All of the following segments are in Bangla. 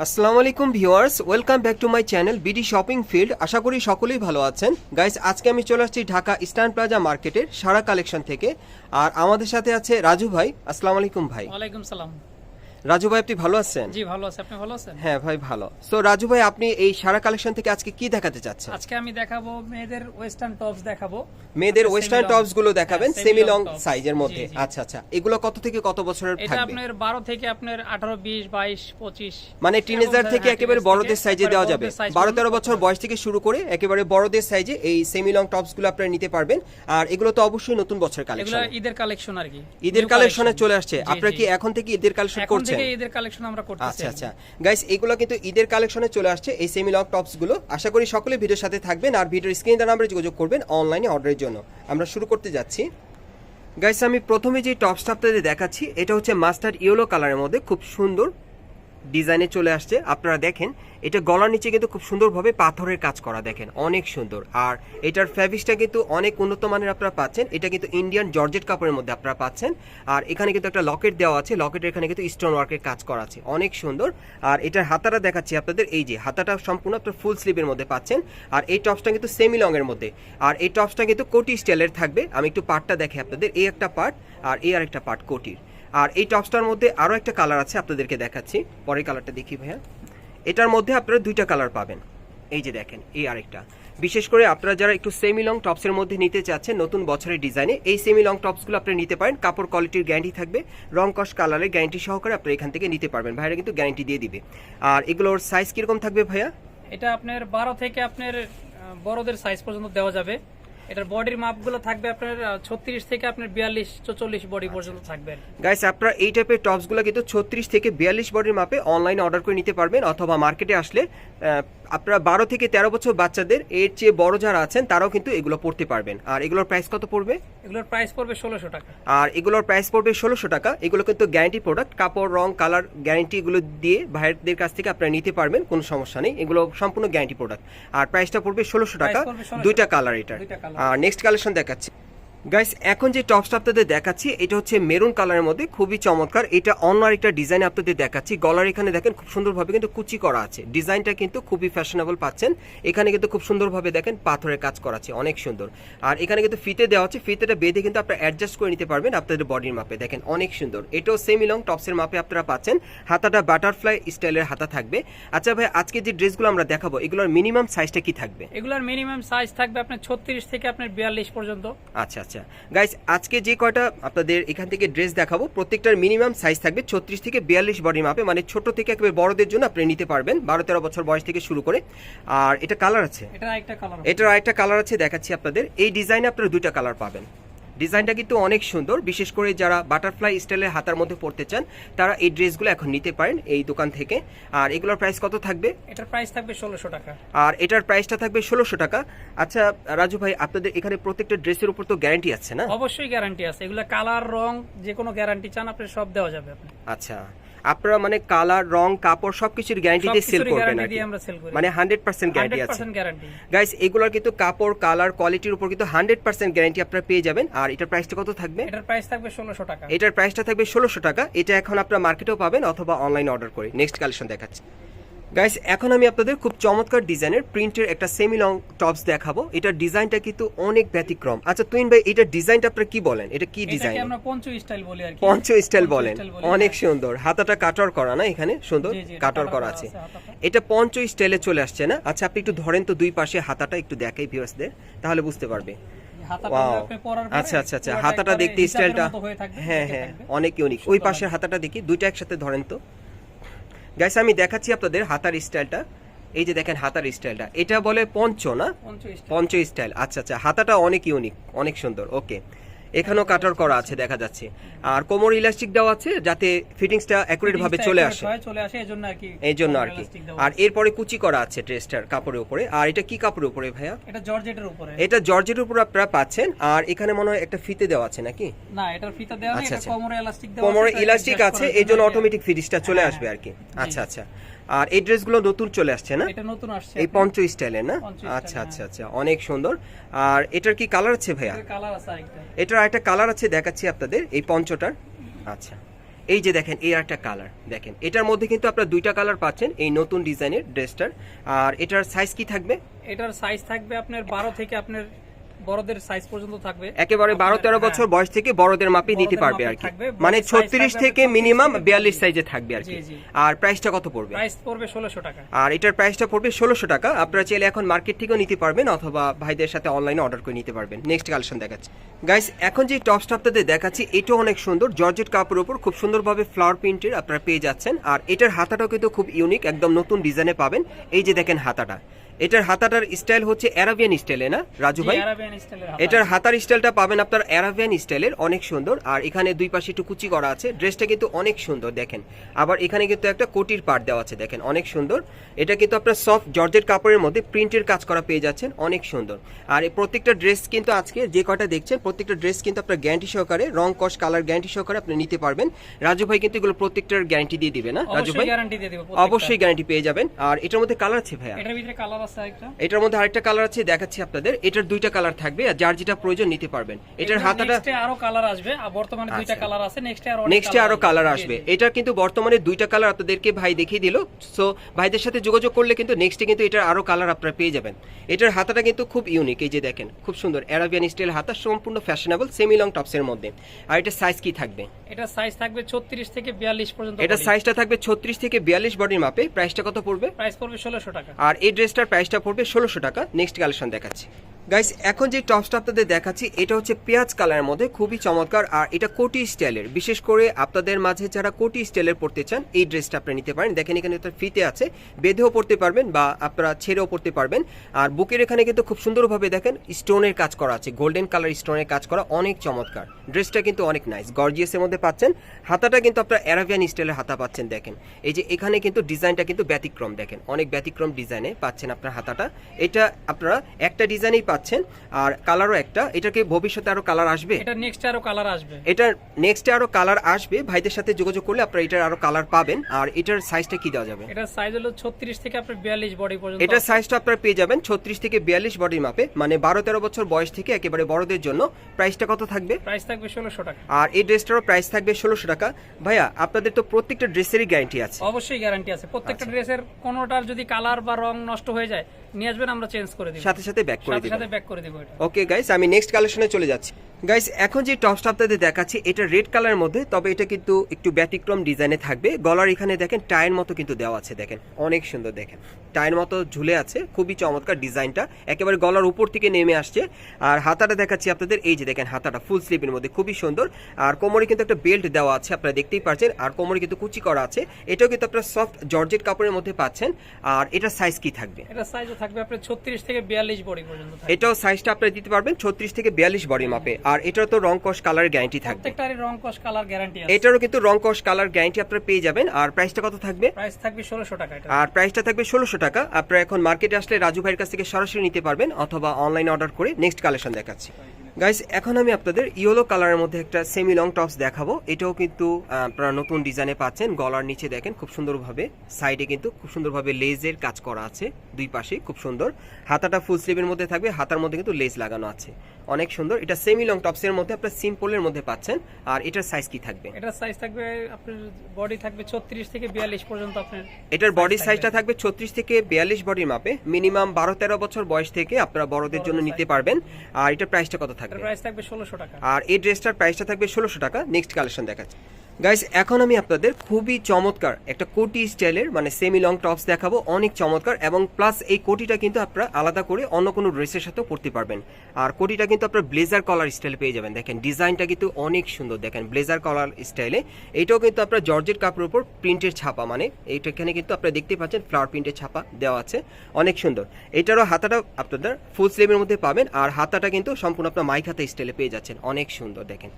আসসালামু আলাইকুম viewers, welcome back to my channel BD shopping field. আশা করি সকলেই ভালো আছেন। গাইস, আজকে আমি চলে আসছি ঢাকা ইস্টার্ন প্লাজা মার্কেটের সারা কালেকশন থেকে। আর আমাদের সাথে আছে রাজু ভাই। আসসালামু আলাইকুম ভাই। ওয়ালাইকুম সালাম। রাজু ভাই আপনি ভালো আছেন? জি ভালো আছে। আপনি ভালো আছেন? হ্যাঁ ভাই ভালো। সো রাজু ভাই আপনি এই সারা কালেকশন থেকে আজকে কি দেখাতে চাচ্ছেন? আজকে আমি দেখাবো মেয়েদের ওয়েস্টার্ন টপস দেখাবো। মেয়েদের ওয়েস্টার্ন টপসগুলো দেখাবেন সেমি লং সাইজের মধ্যে। আচ্ছা আচ্ছা। এগুলো কত থেকে কত বছরের থাকবে? এটা আপনার বারো থেকে আপনার আঠারো বিশ বাইশ পঁচিশ। মানে টিনেজার থেকে হ্যাঁ, একেবারে বড়দের সাইজে দেওয়া যাবে। বড়দের size বারো পর্যন্ত তেরো বছর বয়স থেকে শুরু করে একেবারে বড়দের সাইজে এই সেমি লং টপসগুলো আপনারা নিতে পারবেন। আর এগুলো তো অবশ্যই নতুন বছর এগুলো কালেকশন ঈদের কালেকশন আর কি। ঈদের কালেকশনে চলে আসছে। আপনারা কি এখন থেকে ঈদের কালেকশন করছেন থেকে ঈদের কালেকশন আমরা করতেছি। আচ্ছা আচ্ছা। গাইস এগুলো কিন্তু ঈদের কালেকশনে চলে আসছে এই সেমি লং টপসগুলো। আশা করি সকলে ভিডিওর সাথে থাকবেন আর ভিডিওর স্ক্রিন নাম্বারে যোগাযোগ করবেন অনলাইনে অর্ডারের জন্য। আমরা শুরু করতে যাচ্ছি। গাইস আমি প্রথমে যে টপসটা আপনাদের দেখাচ্ছি এটা হচ্ছে মাস্টার্ড ইয়েলো কালারের মধ্যে খুব সুন্দর ডিজাইনে চলে আসছে। আপনারা দেখেন, এটা গলার নিচে কিন্তু খুব সুন্দরভাবে পাথরের কাজ করা দেখেন, অনেক সুন্দর। আর এটার ফ্যাব্রিক্সটা কিন্তু অনেক উন্নত মানের আপনারা পাচ্ছেন। এটা কিন্তু ইন্ডিয়ান জর্জেট কাপড়ের মধ্যে আপনারা পাচ্ছেন। আর এখানে কিন্তু একটা লকেট দেওয়া আছে। লকেটের এখানে কিন্তু স্টোন ওয়ার্কের কাজ করা আছে। অনেক সুন্দর। আর এটার হাতাটা দেখাচ্ছি আপনাদের। এই যে, হাতাটা সম্পূর্ণ আপনার ফুল স্লিভের মধ্যে পাচ্ছেন। আর এই টপসটা কিন্তু সেমি লং এর মধ্যে। আর এই টপসটা কিন্তু কোটি স্টাইলের থাকবে। আমি একটু পার্টটা দেখে আপনাদের। এই একটা পার্ট আর এই আর একটা পার্ট কোটির। আর এই টপসটার মধ্যে আরও একটা কালার আছে আপনাদেরকে দেখাচ্ছি। পরের কালারটা দেখি ভাইয়া। এটার মধ্যে আপনারা দুইটা কালার পাবেন। এই যে দেখেন, এই আরেকটা। বিশেষ করে আপনারা যারা একটু সেমি লং টপসের মধ্যে নিতে চাচ্ছেন নতুন বছরের ডিজাইনে, এই সেমি লং টপসগুলো আপনি নিতে পারেন। কাপড় কোয়ালিটির গ্যারান্টি থাকবে। রং কস কালারের গ্যারান্টি সহকারে আপনি এখান থেকে নিতে পারবেন। ভাইরা কিন্তু গ্যারান্টি দিয়ে দিবে। আর এগুলোর সাইজ কীরকম থাকবে ভাইয়া? এটা আপনার বারো থেকে আপনার বড়দের সাইজ পর্যন্ত দেওয়া যাবে। এটার বডির মাপগুলো থাকবে আপনার ছত্রিশ থেকে আপনার বিয়াল্লিশ চল্লিশ বডি পর্যন্ত থাকবে গাইস আপনারা এই টাইপের টপসগুলো কিন্তু ছত্রিশ থেকে বিয়াল্লিশ বডির মাপে অনলাইনে অর্ডার করে নিতে পারবেন অথবা মার্কেটে আসলে আপনারা বারো থেকে তেরো বছর বাচ্চাদের এর চেয়ে বড় যারা আছেন তারাও কিন্তু এগুলো পড়তে পারবেন। আর এগুলোর প্রাইস কত পড়বে? এগুলোর প্রাইস পড়বে ষোলোশো টাকা। আর এগুলোর প্রাইস পড়বে ষোলোশো টাকা। এগুলো কিন্তু গ্যারান্টি প্রোডাক্ট কাপড় রং কালার গ্যারান্টি এগুলো দিয়ে ভাইয়েরদের কাছ থেকে আপনারা নিতে পারবেন কোনো সমস্যা নেই। এগুলো সম্পূর্ণ গ্যারান্টি প্রোডাক্ট আর প্রাইসটা পড়বে ষোলোশো টাকা। Price পড়বে 1600 দুইটা কালার এটার। colour। আর নেক্সট কালেকশন দেখাচ্ছি। গাইস এখন যে টপসটা আপনাদের দেখাচ্ছি এটা হচ্ছে মেরুন কালারের মধ্যে খুবই চমৎকার। এটা অন্য আরেকটা ডিজাইন আপনাদের দেখাচ্ছি। গলার এখানে দেখেন খুব সুন্দরভাবে কিন্তু কুচি করা আছে। ডিজাইনটা কিন্তু খুবই ফ্যাশনেবল পাচ্ছেন। এখানে কিন্তু খুব সুন্দরভাবে দেখেন পাথরের কাজ করা আছে অনেক সুন্দর। আর এখানে কিন্তু ফিতে দেওয়া আছে। ফিতেটা বেঁধে কিন্তু আপনারা অ্যাডজাস্ট করে নিতে পারবেন আপনাদের বডির মাপে। দেখেন অনেক সুন্দর। এটাও সেমি লং টপসের মাপে আপনারা পাচ্ছেন। হাতাটা বাটারফ্লাই স্টাইলের হাতা থাকবে। আচ্ছা ভাই আজকে যে ড্রেসগুলো আমরা দেখাবো এগুলোর মিনিমাম সাইজটা কি থাকবে? এগুলোর মিনিমাম সাইজ থাকবে আপনার ছত্রিশ থেকে আপনার বিয়াল্লিশ পর্যন্ত। আচ্ছা। আচ্ছা। গাইস আজকে যে কয়টা আপনাদের এখান থেকে ড্রেস দেখাবো প্রত্যেকটার মিনিমাম সাইজ থাকবে ছত্রিশ থেকে বিয়াল্লিশ বডির মাপে মানে ছোট থেকে একবার বড়দের জন্য আপনি নিতে পারবেন বারো তেরো বছর বয়স থেকে শুরু করে। আর এটা কালার আছে? এটা এটার আরেকটা কালার আছে দেখাচ্ছি আপনাদের। এই ডিজাইনে আপনারা দুইটা কালার পাবেন। ডিজাইনটা কিন্তু অনেক সুন্দর। বিশেষ করে যারা বাটারফ্লাই স্টাইলের হাতার মধ্যে পড়তে চান তারা এই ড্রেসগুলো এখন নিতে পারেন এই দোকান থেকে। আর এগুলোর প্রাইস কত থাকবে? এটার প্রাইস থাকবে ষোলোশো টাকা। আর এটার প্রাইসটা থাকবে ষোলোশো টাকা। আচ্ছা রাজু ভাই আপনাদের এখানে প্রত্যেকটা ড্রেসের উপর তো গ্যারান্টি আছে না? অবশ্যই গ্যারান্টি আছে। এগুলো কালার রং যে কোনো গ্যারান্টি চান আপনি সব দেওয়া যাবে আপনি আচ্ছা। আপনারা মানে কালার রং কাপড় সবকিছুর গ্যারান্টি দিয়ে সেল করবেন মানে হান্ড্রেড পার্সেন্ট গ্যারান্টি আছে। গাইস এগুলোর কিন্তু কাপড় কালার কোয়ালিটির উপর কিন্তু হান্ড্রেড পার্সেন্ট গ্যারান্টি আপনারা পেয়ে যাবেন। আর এটার প্রাইসটা কত থাকবে? এটার প্রাইস থাকবে ষোলোশো টাকা। এটার প্রাইসটা থাকবে ষোলোশো টাকা। এটা এখন আপনারা মার্কেটেও পাবেন অথবা অনলাইন অর্ডার করে। নেক্সট কালেকশন দেখাচ্ছি। গাইস এখন আমি আপনাদের খুব চমৎকার ডিজাইনের প্রিন্টের একটা সেমি লং টপস দেখাবো। এটা ডিজাইনটা কিন্তু অনেক ব্যতিক্রম। আচ্ছা তুইন ভাই এটা ডিজাইনটা আপনারা কি বলেন? এটা কি ডিজাইন? আমরা পঞ্চ স্টাইল বলি আর কি। পঞ্চ স্টাইল বলেন। অনেক হ্যাঁ। সুন্দর। হাতাটা কাটর করা না এখানে? সুন্দর কাটর করা আছে। এটা পঞ্চ স্টাইলে চলে আসছে না? আচ্ছা আপনি একটু ধরেন তো দুই পাশে হাতাটা একটু দেখাই ভিউয়ার্সদের তাহলে বুঝতে পারবে। আপনি আচ্ছা আচ্ছা আচ্ছা। হাতাটা দেখতে স্টাইলটা হয়ে হ্যাঁ। অনেক ইউনিক ওই পাশের হাতাটা দেখি দুইটা একসাথে ধরেন তো। গাইস আমি দেখাচ্ছি আপনাদের হাতার স্টাইলটা। এই যে দেখেন হাতার স্টাইলটা। এটা বলে পঞ্চ না? পঞ্চ পঞ্চ স্টাইল। আচ্ছা আচ্ছা হাতাটা অনেক ইউনিক অনেক সুন্দর। ওকে এখানেও কাটার করা আছে দেখা যাচ্ছে। আর কোমর ইলাস্টিক দেওয়া আছে যাতে ফিটিংসটা অ্যাকুরেট ভাবে চলে আসে। চলে আসে এজন্য আর কি এই জন্য আর কি। আর এরপরে কুচি করা আছে ড্রেসটার কাপড়ের উপরে। আর এটা কি কাপড়ের উপরে ভাইয়া? এটা জর্জেটের উপরে। এটা জর্জের উপর আপনারা পাচ্ছেন। আর এখানে মনে হয় একটা ফিতে দেওয়া আছে নাকি? না এটার ফিতা দেওয়া নেই আচ্ছা, এটা আচ্ছা। কোমরে ইলাস্টিক দেওয়া কোমরে আছে, এটা ইলাস্টিক আছে করার এই জন্য। অটোমেটিক ফিটিংসটা চলে হ্যাঁ, আসবে আর কি। আচ্ছা আচ্ছা। আর এই ড্রেসগুলো নতুন চলে আসছে না? এটা নতুন আসছে এই পঞ্চ স্টাইলের না? আচ্ছা হ্যাঁ। আচ্ছা আচ্ছা অনেক সুন্দর। আর এটার কি কালার আছে ভাইয়া? কালার আছে আরেকটা। এটার একটা কালার আছে দেখাচ্ছি আপনাদের এই পঞ্চটার। আচ্ছা এই যে দেখেন এই একটা কালার দেখেন। এটার মধ্যে কিন্তু আপনারা দুইটা কালার পাচ্ছেন এই নতুন ডিজাইনের ড্রেসটার। আর এটার সাইজ কি থাকবে? এটার সাইজ থাকবে আপনার বারো থেকে আপনার বড়দের সাইজ পর্যন্ত থাকবে। একেবারে বারো তেরো আপনার- বছর বয়স থেকে বড়দের মাপে নিতে পারবে আর কি। মানে ছত্রিশ থেকে মিনিমাম বিয়াল্লিশ সাইজে থাকবে আর কি। আর প্রাইসটা কত পড়বে? প্রাইস পড়বে ষোলোশো টাকা। আর এটার প্রাইসটা পড়বে ষোলোশো টাকা। আপনারা চাইলে এখন মার্কেট থেকেও নিতে পারবেন অথবা ভাইদের সাথে অনলাইনে অর্ডার করে নিতে পারবেন। নেক্সট কালেকশন দেখাচ্ছি। গাইস এখন যে টপসটা আপনাদের দেখাচ্ছি এটাও অনেক সুন্দর। জর্জেট কাপড়ের উপর খুব সুন্দরভাবে ফ্লাওয়ার প্রিন্টের আপনারা পেয়ে যাচ্ছেন। আর এটার হাতাটাও কিন্তু খুব ইউনিক একদম নতুন ডিজাইনে পাবেন। এই যে দেখেন হাতাটা। এটার হাতাটার স্টাইল হচ্ছে অ্যারাবিয়ান স্টাইলে না রাজু ভাই? এটার হাতার স্টাইলটা পাবেন আপনার অ্যারাবিয়ান স্টাইলের অনেক সুন্দর। আর এখানে দুই পাশে একটু কুচি করা আছে ড্রেসটা কিন্তু অনেক সুন্দর দেখেন। আবার এখানে কিন্তু একটা কোটির পার্ট দেওয়া আছে দেখেন অনেক সুন্দর। এটা কিন্তু আপনার সফট জর্জেট কাপড়ের মধ্যে প্রিন্টের কাজ করা পেয়ে যাচ্ছেন অনেক সুন্দর। আর এই প্রত্যেকটা ড্রেস কিন্তু আজকে যে কটা দেখছেন প্রত্যেকটা ড্রেস কিন্তু আপনার গ্যারান্টি সহকারে রং কস কালার গ্যারান্টি সহকারে আপনি নিতে পারবেন। রাজু ভাই কিন্তু এগুলো প্রত্যেকটার গ্যারান্টি দিয়ে দিবে না রাজু ভাই? অবশ্যই গ্যারান্টি পেয়ে যাবেন। আর এটার মধ্যে কালার আছে ভাইয়া? এটার ভিতরে কালার এটার মধ্যে আরেকটা কালার আছে দেখাচ্ছি আপনাদের। এটার দুইটা কালার থাকবে আর যার যেটা প্রয়োজন নিতে পারবেন। এটার হাতাটা আরও কালার আসবে বর্তমানে দুইটা আচ্ছা। কালার আছে নেক্সটে আরও নেক্সটে আরও কালার আসবে। এটা কিন্তু বর্তমানে দুইটা কালার আপনাদেরকে ভাই দেখিয়ে দিল। সো ভাইদের সাথে যোগাযোগ করলে কিন্তু নেক্সটে কিন্তু এটার আরও কালার আপনারা পেয়ে যাবেন। এটার হাতাটা কিন্তু খুব ইউনিক এই যে দেখেন খুব সুন্দর। অ্যারাবিয়ান স্টাইল হাতা সম্পূর্ণ ফ্যাশনেবল সেমি লং টপসের মধ্যে। আর এটা সাইজ কি থাকবে? এটা সাইজ থাকবে 36 থেকে 42 পর্যন্ত এটা সাইজটা থাকবে ছত্রিশ থেকে বিয়াল্লিশ বডির মাপে। প্রাইসটা কত পড়বে? প্রাইস পড়বে 1600 টাকা। আর এই ড্রেসটার প্রাইসটা পড়বে ষোলোশো টাকা। নেক্সট কালেকশন দেখাচ্ছি। গাইস এখন যে টপসটা আপনাদের দেখাচ্ছি, এটা হচ্ছে পেঁয়াজ কালারের মধ্যে, খুবই চমৎকার, আর এটা কোটি স্টাইলের। বিশেষ করে আপনাদের মাঝে যারা কোটি স্টাইলের পড়তে চান, এই ড্রেসটা আপনি নিতে পারেন। দেখেন এখানে একটা ফিতে আছে, বেঁধেও পড়তে পারবেন বা আপনারা ছেড়েও পড়তে পারবেন। আর বুকের এখানে কিন্তু খুব সুন্দরভাবে দেখেন স্টোনের কাজ করা আছে গোল্ডেন কালার স্টোনের কাজ করা, অনেক চমৎকার। ড্রেসটা কিন্তু অনেক নাইস গর্জিয়াসের মধ্যে পাচ্ছেন। হাতাটা কিন্তু আপনারা অ্যারাবিয়ান স্টাইলের হাতা পাচ্ছেন, দেখেন। এই যে এখানে কিন্তু ডিজাইনটা কিন্তু ব্যতিক্রম, দেখেন। অনেক ব্যতিক্রম ডিজাইনে পাচ্ছেন আপনার হাতাটা। এটা আপনারা একটা ডিজাইনেই পাচ্ছেন। আর কালারও একটা। এটাকে ভবিষ্যতে আরও কালার আসবে? এটা নেক্সটে আরও কালার আসবে। এটার নেক্সটে আরও কালার আসবে। ভাইদের সাথে যোগাযোগ করলে আপনারা এটার আরও কালার পাবেন। আর এটার সাইজটা কি দেওয়া যাবে? এটা সাইজ হলো 36 থেকে আপনার 42 বডি পর্যন্ত এটার সাইজটা আপনারা পেয়ে যাবেন ছত্রিশ থেকে বিয়াল্লিশ বডির মাপে। মানে বারো তেরো বছর বয়স থেকে একেবারে বড়দের জন্য। প্রাইসটা কত থাকবে? প্রাইস থাকবে 1600 টাকা। আর এই ড্রেসটারও প্রাইস থাকবে ষোলোশো টাকা। ভাইয়া আপনাদের তো প্রত্যেকটা ড্রেসেরই গ্যারান্টি আছে। অবশ্যই গ্যারান্টি আছে। প্রত্যেকটা আচ্ছা। ড্রেসের কোনোটার যদি কালার বা রং নষ্ট হয়ে যায় নিয়ে আসবেন আমরা চেঞ্জ করে দিব। সাথে সাথে ব্যাক করে সাথে সাথে ব্যাক করে দিব এটা। ওকে গাইস আমি নেক্সট কালেকশনে চলে যাচ্ছি। গাইস এখন যে টপসটা আপনাদের দেখাচ্ছি এটা রেড কালারের মধ্যে তবে এটা কিন্তু একটু ব্যতিক্রম ডিজাইনে থাকবে। গলার এখানে দেখেন টায়ের মতো কিন্তু দেওয়া আছে দেখেন। অনেক সুন্দর দেখেন। টায়ের মতো ঝুলে আছে খুবই চমৎকার ডিজাইনটা একেবারে গলার উপর থেকে নেমে আসছে। আর হাতাটা দেখাচ্ছি আপনাদের এই যে দেখেন হাতাটা ফুল স্লিপের মধ্যে খুবই সুন্দর। আর কোমরে কিন্তু একটা বেল্ট দেওয়া আছে আপনারা দেখতেই পাচ্ছেন আর কোমরে কিন্তু কুচি করা আছে। এটাও কিন্তু আপনারা সফট জর্জেট কাপড়ের মধ্যে পাচ্ছেন। আর এটা সাইজ কি থাকবে? এটা সাইজও থাকবে আপনার 36 থেকে 42 বডি পর্যন্ত এটাও সাইজটা আপনারা দিতে পারবেন ছত্রিশ থেকে বিয়াল্লিশ বডি মাপে। আর এটার তো রং কস কালার গ্যারান্টি থাকবে। প্রত্যেকটারই রং কস কালার গ্যারান্টি আছে। এটারও কিন্তু রং কস কালার গ্যারান্টি আপনারা পেয়ে যাবেন। আর প্রাইসটা কত থাকবে? প্রাইস থাকবে 1600 টাকা এটা। আর প্রাইসটা থাকবে 1600 টাকা। আপনারা এখন মার্কেটে আসলে রাজু ভাইয়ের কাছ থেকে সরাসরি নিতে পারবেন অথবা অনলাইন অর্ডার করে নেক্সট কালেকশন দেখাচ্ছি। গাইস এখন আমি আপনাদের ইয়েলো কালারের মধ্যে একটা সেমি লং টপস দেখাবো। এটাও কিন্তু আপনারা নতুন ডিজাইনে পাচ্ছেন। গলার নিচে দেখেন খুব সুন্দরভাবে সাইডে কিন্তু খুব সুন্দরভাবে লেজের কাজ করা আছে। দুই পাশে খুব সুন্দর। হাতাটা ফুল স্লিভের মধ্যে থাকবে হাতার মধ্যে কিন্তু লেজ লাগানো আছে। অনেক সুন্দর। এটা সেমি লং টপসের মধ্যে আপনারা সিম্পলের মধ্যে পাচ্ছেন। আর এটার সাইজ কি থাকবে? এটার সাইজ থাকবে আপনার বডি থাকবে 36 থেকে 42 পর্যন্ত আপনার এটার বডি সাইজটা থাকবে। ছত্রিশ থেকে বিয়াল্লিশ বডির মাপে মিনিমাম বারো তেরো বছর বয়স থেকে আপনারা বড়দের জন্য নিতে পারবেন। আর এটার প্রাইসটা কত থাকবে। প্রাইস থাকবে 1600 টাকা। আর এই ড্রেসটার প্রাইসটা থাকবে ষোলোশো টাকা। নেক্সট কালেকশন দেখাচ্ছি। গাইস এখন আমি আপনাদের খুবই চমৎকার একটা কোটি স্টাইলের মানে সেমি লং টপস দেখাবো, অনেক চমৎকার এবং প্লাস এই কোটিটা কিন্তু আপনারা আলাদা করে অন্য কোনো ড্রেসের সাথেও পরতে পারবেন। আর কোটিটা কিন্তু আপনারা ব্লেজার কলার স্টাইলে পেয়ে যাবেন। দেখেন ডিজাইনটা কিন্তু অনেক সুন্দর। দেখেন ব্লেজার কলার স্টাইলে এইটাও কিন্তু আপনার জর্জেট কাপড়ের উপর প্রিন্টের ছাপা মানে এইটা এখানে কিন্তু আপনারা দেখতে পাচ্ছেন ফ্লাওয়ার প্রিন্টের ছাপা দেওয়া আছে। অনেক সুন্দর। এটারও হাতাটা আপনাদের ফুল স্লিভের মধ্যে পাবেন, আর হাতাটা কিন্তু সম্পূর্ণ আপনার মাইক হাতা স্টাইলে পেয়ে যাচ্ছেন। অনেক সুন্দর, দেখেন।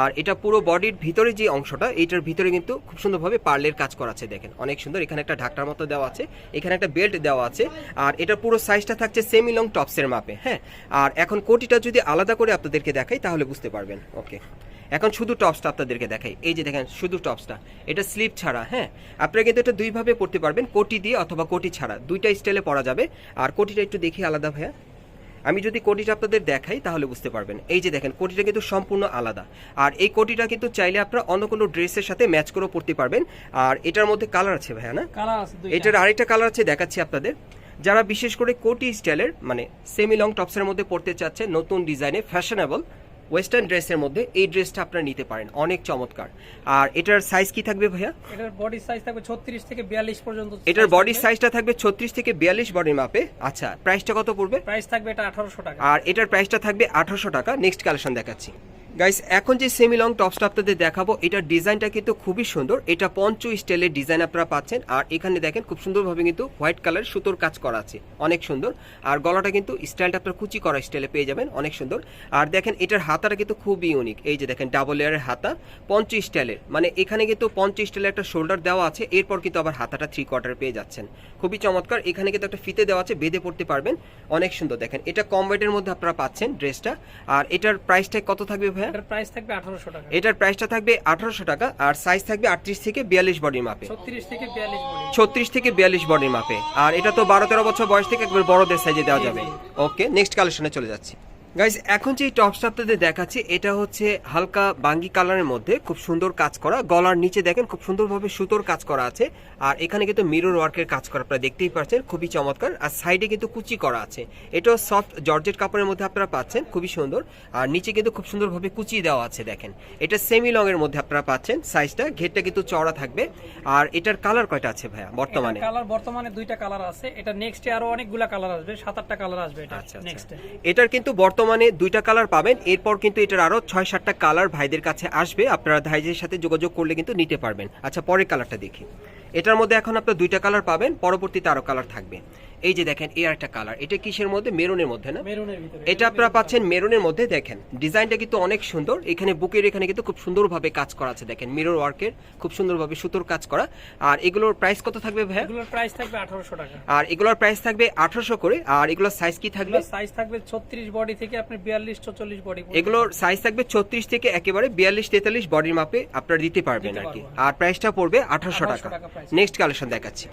আর এটা পুরো বডির ভিতরে যে অংশটা এটার ভিতরে কিন্তু খুব সুন্দরভাবে পার্লের কাজ করা আছে, দেখেন। অনেক সুন্দর, এখানে একটা ঢাকটার মতো দেওয়া আছে, এখানে একটা বেল্ট দেওয়া আছে, আর এটা পুরো সাইজটা থাকছে সেমি লং টপসের মাপে হ্যাঁ? আর এখন কোটিটা যদি আলাদা করে আপনাদেরকে দেখাই, তাহলে বুঝতে পারবেন, ওকে। এখন শুধু টপসটা আপনাদেরকে দেখাই, এই যে দেখেন, শুধু টপসটা, এটা স্লিপ ছাড়া হ্যাঁ? আপনারা কিন্তু এটা দুইভাবে পড়তে পারবেন, কোটি দিয়ে অথবা কোটি ছাড়া, দুইটা স্টাইলে পরা যাবে, আর কোটিটা একটু দেখি আলাদা ভাইয়া। আমি যদি কোটিটা আপনাদের দেখাই তাহলে বুঝতে পারবেন। এই যে দেখেন কোটিটা কিন্তু সম্পূর্ণ আলাদা। আর এই কোটিটা কিন্তু চাইলে আপনারা অন্য কোনো ড্রেসের সাথে ম্যাচ করেও পড়তে পারবেন। আর এটার মধ্যে কালার আছে ভাইয়া না? কালার আছে এটার আরেকটা কালার আছে দেখাচ্ছি আপনাদের। যারা বিশেষ করে কোটি স্টাইলের মানে সেমি লং টপসের মধ্যে পড়তে চাচ্ছে নতুন ডিজাইনে ফ্যাশনেবল ওয়েস্টার্ন ড্রেসের মধ্যে এই ড্রেসটা আপনারা নিতে পারেন। অনেক চমৎকার। আর এটার সাইজ কি থাকবে ভাইয়া? এটার বডি সাইজ থাকবে 36 থেকে 42 পর্যন্ত। এটার বডি সাইজটা থাকবে। ছত্রিশ থেকে বিয়াল্লিশ বডির মাপে আচ্ছা প্রাইসটা কত পড়বে? প্রাইস থাকবে এটা 1800 টাকা। আর এটার প্রাইসটা থাকবে আঠারোশো টাকা। নেক্সট কালেকশন দেখাচ্ছি। গাইস এখন যে সেমি লং টপসটা আপনাদের দেখাবো, এটার ডিজাইনটা কিন্তু খুবই সুন্দর। এটা পঞ্চ স্টাইলের ডিজাইন আপনারা পাচ্ছেন। আর এখানে দেখেন, খুব সুন্দরভাবে কিন্তু হোয়াইট কালার সুতোর কাজ করা আছে। অনেক সুন্দর। আর গলাটা কিন্তু স্টাইলটা আপনার কুচি করা স্টাইলে পেয়ে যাবেন। অনেক সুন্দর। আর দেখেন, এটার হাতাটা কিন্তু খুবই ইউনিক এই যে দেখেন ডাবল লেয়ারের হাতা। পঞ্চ স্টাইলের মানে এখানে কিন্তু পঞ্চ স্টাইলের একটা শোল্ডার দেওয়া আছে। এরপর কিন্তু আবার হাতাটা থ্রি কোয়ার্টার পেয়ে যাচ্ছেন। খুবই চমৎকার। এখানে কিন্তু একটা ফিতে দেওয়া আছে। বেঁধে পড়তে পারবেন। অনেক সুন্দর। দেখেন, এটা কম ওয়েটের মধ্যে আপনারা পাচ্ছেন ড্রেসটা আর এটার প্রাইসটা কত থাকবে এটার প্রাইস থাকবে 1800 টাকা। এটার প্রাইসটা থাকবে আঠারোশো টাকা আর সাইজ থাকবে আটত্রিশ থেকে বিয়াল্লিশ বডির মাপে 36 থেকে 42 বডি ছত্রিশ থেকে বিয়াল্লিশ বডির মাপে আর এটা তো বারো তেরো বছর বয়স থেকে একবার বড়দের সাইজে দেওয়া যাবে। ওকে নেক্সট কালেকশনে চলে যাচ্ছি। গাইজ এখন যে টপসটা আপনাদের দেখাচ্ছি এটা হচ্ছে হালকা বাঙ্গি কালারের মধ্যে খুব সুন্দর কাজ করা। গলার নিচে দেখেন খুব সুন্দরভাবে সুতোর কাজ করা আছে। আর এখানে কিন্তু মিরর ওয়ার্কের কাজ করা আপনারা দেখতেই পাচ্ছেন খুবই চমৎকার। আর সাইডে কিন্তু কুচি করা আছে। এটাও সফট জর্জেট কাপড়ের মধ্যে আপনারা পাচ্ছেন খুবই সুন্দর। আর নিচে কিন্তু খুব সুন্দরভাবে কুচি দেওয়া আছে দেখেন। এটা সেমি লং এর মধ্যে আপনারা পাচ্ছেন সাইজটা ঘেরটা কিন্তু চওড়া থাকবে। আর এটার কালার কয়টা আছে ভাইয়া বর্তমানে? কালার বর্তমানে দুইটা কালার আছে। এটা নেক্সটে আরও অনেকগুলা কালার আসবে সাত আটটা কালার আসবে এটা আচ্ছা নেক্সটে এটার কিন্তু বর্তমানে দুইটা কালার পাবেন, এরপর কিন্তু এটার আরও ছয় সাতটা কালার ভাইদের কাছে আসবে। আপনারা ভাইদের সাথে যোগাযোগ করলে কিন্তু নিতে পারবেন। আচ্ছা পরের কালারটা দেখি। এটার মধ্যে এখন আপনার দুইটা কালার পাবেন, পরবর্তীতে আরও কালার থাকবে। এই যে দেখেন এই একটা কালার এটা কিসের মধ্যে? মেরুনের মধ্যে না? মেরুনের ভিতরে এটা আপনারা পাচ্ছেন মেরুনের মধ্যে দেখেন। ডিজাইনটা কিন্তু অনেক সুন্দর। এখানে বুকের এখানে কিন্তু খুব সুন্দরভাবে কাজ করা আছে দেখেন। মিরর ওয়ার্কের খুব সুন্দরভাবে সুতোর কাজ করা। আর এগুলোর প্রাইস কত থাকবে ভাইয়া? এগুলোর প্রাইস থাকবে 1800 টাকা। আর এগুলোর প্রাইস থাকবে আঠারোশো করে। আর এগুলোর সাইজ কি থাকবে? সাইজ থাকবে 36 বডি থেকে আপনি 42 44 বডি এগুলোর সাইজ থাকবে ছত্রিশ থেকে একেবারে বিয়াল্লিশ তেতাল্লিশ বডির মাপে আপনারা দিতে পারবেন আর কি। আর প্রাইসটা পড়বে আঠারোশো 1800 টাকা। টাকা নেক্সট কালেকশন দেখাচ্ছি।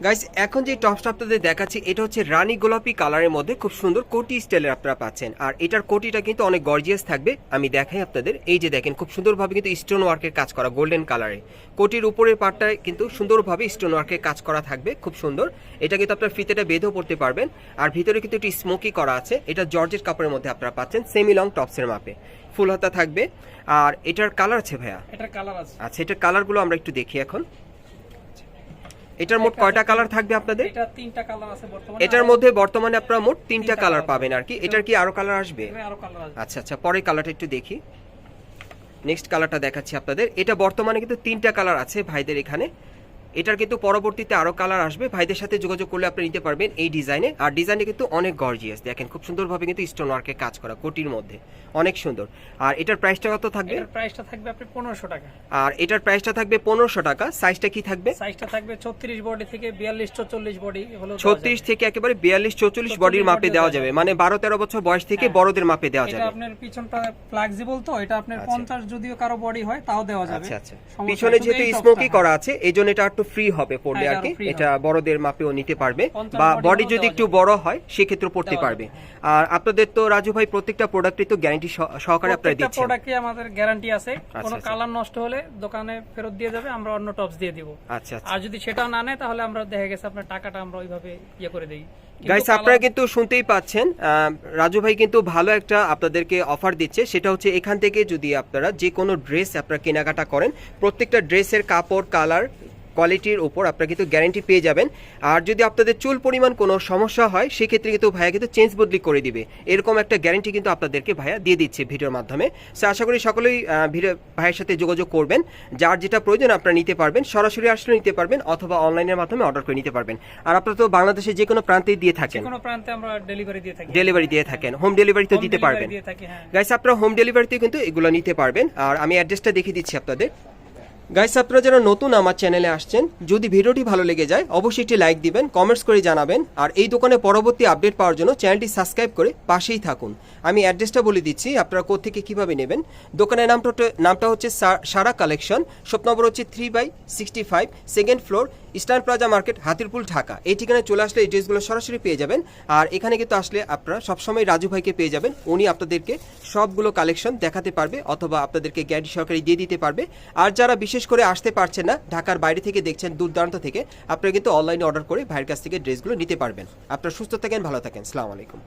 গাইস এখন যে টপসটা আপনাদের দেখাচ্ছি এটা হচ্ছে রানী গোলাপি কালারের মধ্যে খুব সুন্দর কোটি স্টাইলের আপনারা পাচ্ছেন। আর এটার কোটিটা কিন্তু অনেক গর্জিয়াস থাকবে। আমি দেখাই আপনাদের। এই যে দেখেন খুব সুন্দরভাবে কিন্তু স্টোন ওয়ার্কের কাজ করা গোল্ডেন কালারে কোটির উপরের পার্টটায় কিন্তু সুন্দরভাবে স্টোন ওয়ার্কের কাজ করা থাকবে। খুব সুন্দর। এটা কিন্তু আপনার ফিতেটা বেঁধেও পড়তে পারবেন। আর ভিতরে কিন্তু একটি স্মোকি করা আছে। এটা জর্জের কাপড়ের মধ্যে আপনারা পাচ্ছেন সেমি লং টপসের মাপে। ফুল হাতা থাকবে। আর এটার কালার আছে ভাইয়া? এটার কালার আছে। আচ্ছা এটার কালারগুলো আমরা একটু দেখি এখন। এটার মোট কয়টা কালার থাকবে আপনাদের? এটা তিনটা কালার আছে বর্তমানে এটার মধ্যে বর্তমানে আপনারা মোট তিনটা কালার পাবেন আর কি। এটার কি আরও কালার আসবে? আরও কালার আচ্ছা আচ্ছা পরের কালারটা একটু দেখি। নেক্সট কালারটা দেখাচ্ছি আপনাদের। এটা বর্তমানে কিন্তু তিনটা কালার আছে ভাইদের এখানে। এটার কিন্তু পরবর্তীতে আরও কালার আসবে। ভাইদের সাথে যোগাযোগ করলে আপনি নিতে পারবেন এই ডিজাইনে আর ডিজাইনে কিন্তু অনেক গর্জিয়াস দেখেন খুব সুন্দরভাবে কিন্তু স্টোন ওয়ার্কের কাজ করা কোটির মধ্যে। অনেক সুন্দর। আর এটার প্রাইসটা কত থাকবে? এটার প্রাইসটা থাকবে আপনি 1500 টাকা। আর এটার প্রাইসটা থাকবে পনেরোশো টাকা। সাইজটা কি থাকবে? সাইজটা থাকবে 36 বডি থেকে 42 44 বডি হলো ছত্রিশ থেকে একেবারে বিয়াল্লিশ চৌচল্লিশ বডির মাপে দেওয়া যাবে। মানে বারো তেরো বছর বয়স থেকে হ্যাঁ। বড়দের মাপে দেওয়া এটা যাবে। আপনার পিছনটা ফ্লেক্সিবল তো এটা আপনার আচ্ছা। 50 যদিও কারও বডি হয় তাও দেওয়া যাবে। আচ্ছা আচ্ছা। পিছনে যেহেতু স্মোকি করা আছে এই জন্য এটা একটু ফ্রি হবে পড়লে হ্যাঁ, আর কি। এটা বড়দের মাপেও নিতে পারবে। বা বডি যদি একটু বড় হয় সেক্ষেত্রে পড়তে পারবে। আর আপনাদের তো রাজু ভাই প্রত্যেকটা প্রোডাক্টই তো গ্যারান্টি সহকারে আপনারা দিচ্ছেন। প্রোডাক্টে আমাদের গ্যারান্টি আছে। কোনো আচ্ছা। কালার নষ্ট হলে দোকানে ফেরত দিয়ে যাবে আমরা অন্য টপস দিয়ে দিব। আচ্ছা আচ্ছা। আর যদি সেটাও না নেয় তাহলে আমরা দেখা গেছে আপনার টাকাটা আমরা ওইভাবে ইয়ে করে দেই। গাইস আপনারা কিন্তু শুনতেই পাচ্ছেন রাজু ভাই কিন্তু ভালো একটা আপনাদেরকে অফার দিচ্ছে। সেটা হচ্ছে এখান থেকে যদি আপনারা যে কোনো ড্রেস আপনারা কেনাকাটা করেন প্রত্যেকটা ড্রেসের কাপড় কালার কোয়ালিটির ওপর আপনারা কিন্তু গ্যারান্টি পেয়ে যাবেন। আর যদি আপনাদের চুল পরিমাণ কোনো সমস্যা হয় সেক্ষেত্রে কিন্তু ভাইয়া কিন্তু চেঞ্জ বদলি করে দিবে। এরকম একটা গ্যারান্টি কিন্তু আপনাদেরকে ভাইয়া দিয়ে দিচ্ছে ভিডিওর মাধ্যমে। সো আশা করি সকলেই ভিডিও ভাইয়ের সাথে যোগাযোগ করবেন। যার যেটা প্রয়োজন আপনারা নিতে পারবেন সরাসরি আসলে নিতে পারবেন অথবা অনলাইনের মাধ্যমে অর্ডার করে নিতে পারবেন। আর আপনারা তো বাংলাদেশে যে কোনো প্রান্তেই দিয়ে থাকেন। কোনো প্রান্তে আমরা ডেলিভারি দিয়ে থাকি। ডেলিভারি দিয়ে থাকেন হোম ডেলিভারি তো দিতে পারবেন। হ্যাঁ। গাইস আপনারা হোম ডেলিভারিতে কিন্তু এগুলো নিতে পারবেন। আর আমি অ্যাড্রেসটা দেখিয়ে দিচ্ছি আপনাদের। গাইস, আপনারা যারা নতুন আমার চ্যানেলে আসছেন, যদি ভিডিওটি ভালো লেগে যায়, অবশ্যই একটি লাইক দিবেন কমেন্টস করে জানাবেন, আর এই দোকানে পরবর্তী আপডেট পাওয়ার জন্য চ্যানেলটি সাবস্ক্রাইব করে পাশেই থাকুন। আমি অ্যাড্রেসটা বলে দিচ্ছি, আপনারা কোথেকে কীভাবে নেবেন। দোকানের নামটা নামটা হচ্ছে সারা কালেকশন, শপ নম্বর হচ্ছে three by sixty five second floor Eastern Plaza market, Hatirpul, Dhaka. এই ঠিকানায় চলে আসলে এই ড্রেসগুলো সরাসরি পেয়ে যাবেন। আর এখানে কিন্তু আসলে আপনারা সবসময় রাজু ভাইকে পেয়ে যাবেন। উনি আপনাদেরকে সবগুলো কালেকশন দেখাতে পারবে অথবা আপনাদেরকে গ্যারান্টি সহকারে দিয়ে দিতে পারবে। আর যারা বিশেষ করে আসতে পারছেন না, ঢাকার বাইরে থেকে দেখছেন দূর দূরান্ত থেকে, আপনারা কিন্তু অনলাইনে অর্ডার করে ভাইয়ের কাছ থেকে ড্রেসগুলো নিতে পারবেন। আপনারা সুস্থ থাকেন, ভালো থাকেন। সালাম আলাইকুম।